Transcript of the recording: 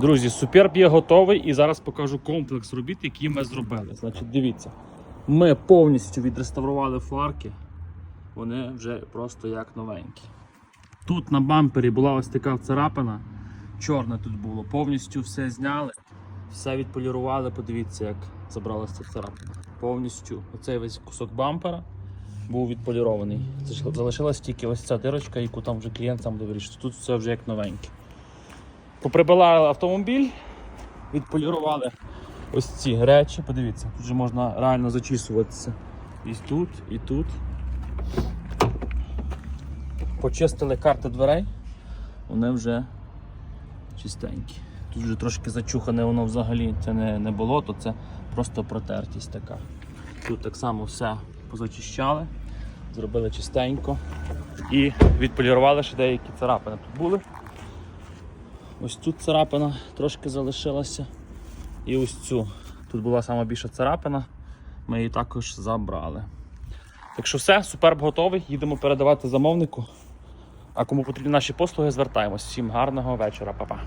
Друзі, суперб є готовий і зараз покажу комплекс робіт, які ми зробили. Значить, дивіться, ми повністю відреставрували фарки, вони вже просто як новенькі. Тут на бампері була ось така царапина, чорне тут було, повністю все зняли, все відполірували, подивіться, як забралася царапина. Повністю оцей весь кусок бампера був відполірований. Залишилась тільки ось ця дирочка, яку там вже клієнт сам буде вирішити. Тут все вже як новеньке. Поприбирали автомобіль, відполірували ось ці речі. Подивіться, тут вже можна реально зачісуватися. І тут, і тут. Почистили карти дверей, вони вже чистенькі. Тут вже трошки зачухане воно взагалі. Це не, не болото, це просто протертість така. Тут так само все позачищали, зробили чистенько і відполірували ще деякі царапини. Тут були. Ось тут царапина трошки залишилася. І ось цю. Тут була сама більша царапина, ми її також забрали. Так що все, суперб готовий, їдемо передавати замовнику. А кому потрібні наші послуги, звертаємось. Всім гарного вечора, Па-па.